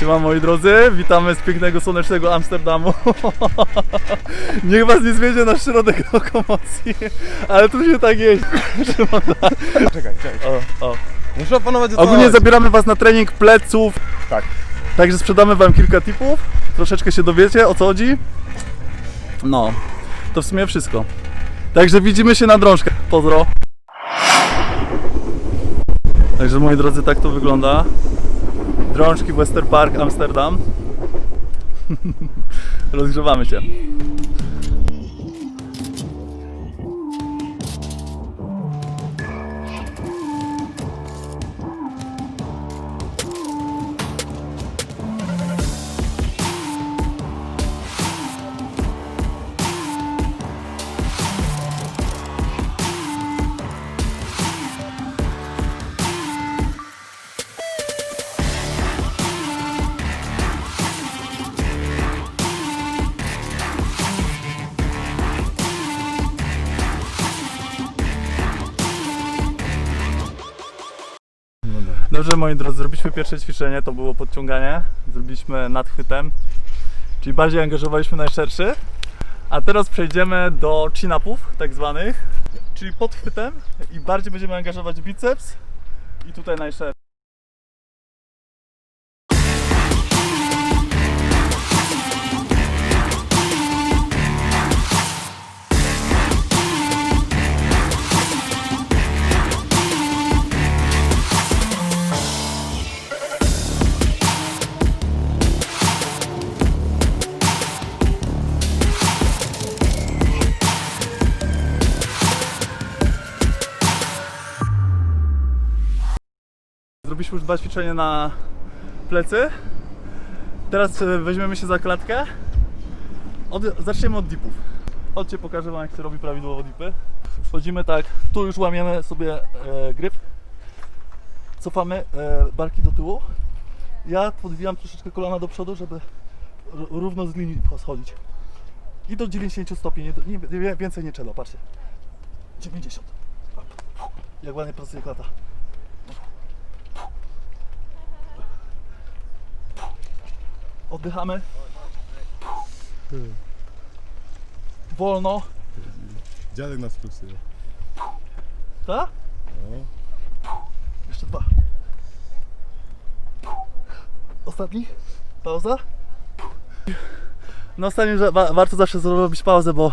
Siema moi drodzy, witamy z pięknego, słonecznego Amsterdamu. Niech was nie zmiezie na środek lokomocji, ale tu się tak jeździ. Czekaj, czekaj. O, o. Muszę opanować o Ogólnie zabieramy was na trening pleców. Tak. Także sprzedamy wam kilka tipów, troszeczkę się dowiecie o co chodzi. No, to w sumie wszystko. Także widzimy się na drążkach. Pozdro. Także moi drodzy, tak to wygląda. Drążki Wester Park Amsterdam. Rozgrzewamy się. Dobrze moi drodzy, zrobiliśmy pierwsze ćwiczenie, to było podciąganie. Zrobiliśmy nadchwytem, czyli bardziej angażowaliśmy najszerszy. A teraz przejdziemy do chin-upów tak zwanych, czyli podchwytem i bardziej będziemy angażować biceps i tutaj najszerszy. Zrobiliśmy już dwa ćwiczenia na plecy. Teraz e, weźmiemy się za klatkę. Od, zaczniemy od dipów. Chodźcie, pokażę wam jak się robi prawidłowo dipy. Wchodzimy tak, tu już łamiemy sobie e, gryp. Cofamy e, barki do tyłu. Ja podwijam troszeczkę kolana do przodu, żeby równo z linii schodzić. I do 90 stopni, nie, nie, więcej nie trzeba, patrzcie. 90. Jak ładnie pracuje klata. Oddychamy. Wolno. Dziadek nas plusuje. Tak? No. Jeszcze dwa. Ostatni. Pauza. Na ostatnim, wa- warto zawsze zrobić pauzę, bo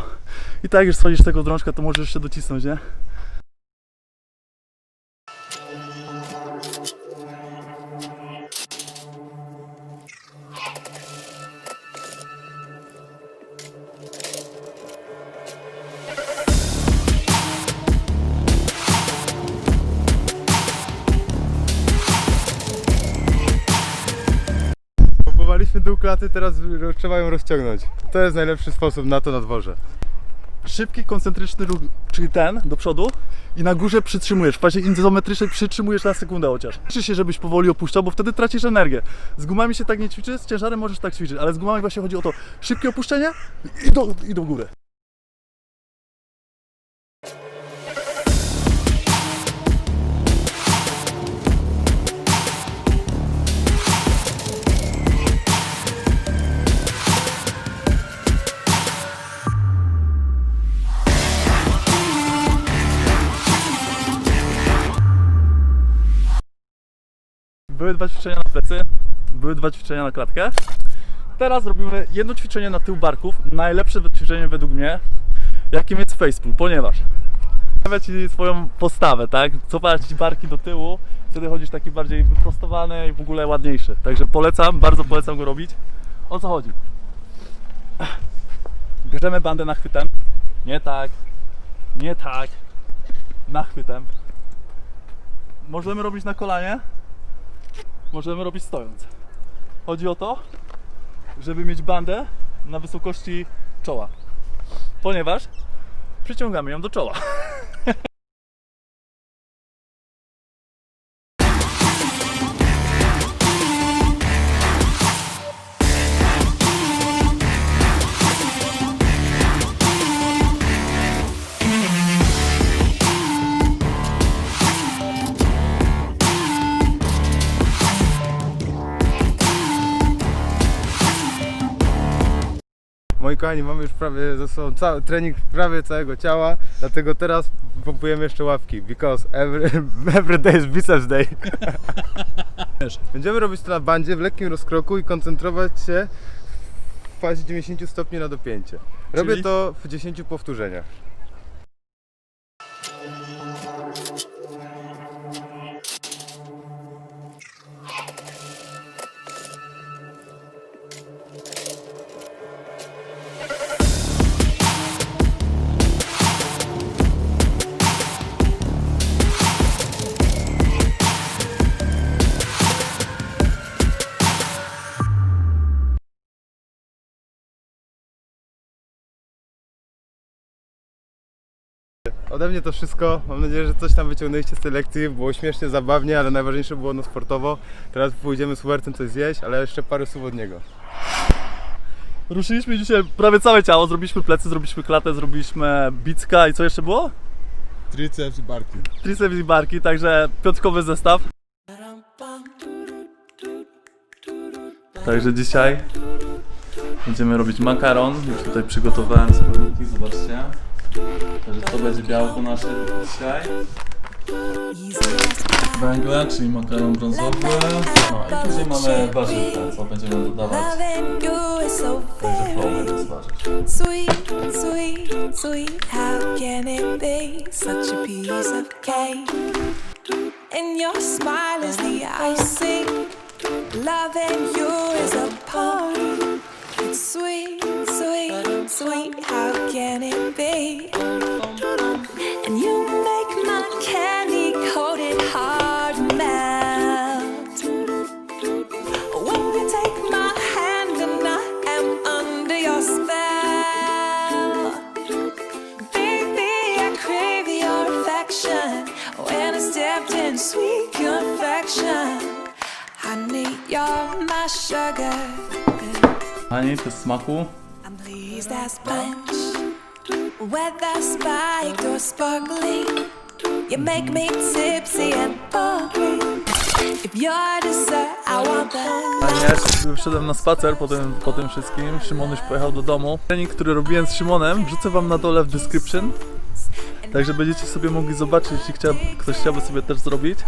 i tak już schodzisz tego drążka, to możesz jeszcze docisnąć, nie? Dół klaty, teraz trzeba ją rozciągnąć. To jest najlepszy sposób na to na dworze. Szybki, koncentryczny ruch, czyli ten, do przodu i na górze przytrzymujesz. W fazie izometrycznej przytrzymujesz na sekundę chociaż. Liczy się, żebyś powoli opuszczał, bo wtedy tracisz energię. Z gumami się tak nie ćwiczy, z ciężarem możesz tak ćwiczyć, ale z gumami właśnie chodzi o to szybkie opuszczenie i do, i do góry. Były dwa ćwiczenia na plecy, były dwa ćwiczenia na klatkę. Teraz robimy jedno ćwiczenie na tył barków. Najlepsze ćwiczenie według mnie, jakim jest facepull, ponieważ stawia ci swoją postawę, tak? Cofa ci barki do tyłu, wtedy chodzisz taki bardziej wyprostowany i w ogóle ładniejszy. Także polecam, bardzo polecam go robić. O co chodzi? Bierzemy bandę nachwytem. Nie tak, nie tak, nachwytem. Możemy robić na kolanie, możemy robić stojąc. Chodzi o to, żeby mieć bandę na wysokości czoła. Ponieważ przyciągamy ją do czoła. Moi kochani, mamy już prawie ze sobą cały trening prawie całego ciała, dlatego teraz pompujemy jeszcze łapki, because every, every day is biceps day. Będziemy robić to na bandzie w lekkim rozkroku i koncentrować się w fazie 90 stopni na dopięcie. Robię Czyli? to w 10 powtórzeniach. Ode mnie to wszystko. Mam nadzieję, że coś tam wyciągnęliście z tej lekcji. Było śmiesznie, zabawnie, ale najważniejsze było no sportowo. Teraz pójdziemy z Hubertem coś zjeść, ale jeszcze parę słów od niego. Ruszyliśmy dzisiaj prawie całe ciało, zrobiliśmy plecy, zrobiliśmy klatę, zrobiliśmy bicka i co jeszcze było? Triceps i barki. Triceps i barki, także piątkowy zestaw. Także dzisiaj będziemy robić makaron. Już tutaj przygotowałem składniki, zobaczcie. Także to będzie białko nasze dzisiaj. Węgle, czyli makaron brązowy. No i później mamy warzywka, co będziemy dodawać. Także flow będzie z warzyw. Ani, to smaku. I'm pleased as punch, whether spiked or sparkling. You make me tipsy and bubbly. If you're dessert, I want ja wyszedłem na spacer po tym, po tym wszystkim. Szymon już pojechał do domu. Trening, który robiłem z Szymonem, wrzucę wam na dole w description. Także będziecie sobie mogli zobaczyć, jeśli chcia, ktoś chciałby sobie też zrobić.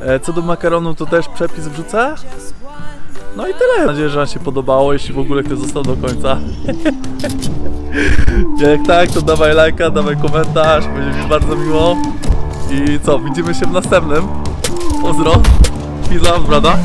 E, Co do makaronu, to też przepis wrzucę. No i tyle. Mam nadzieję, że Wam się podobało, jeśli w ogóle ktoś został do końca. Jak tak, to dawaj lajka, dawaj komentarz, będzie mi bardzo miło. I co, widzimy się w następnym. Pozdro. Pizza, brada.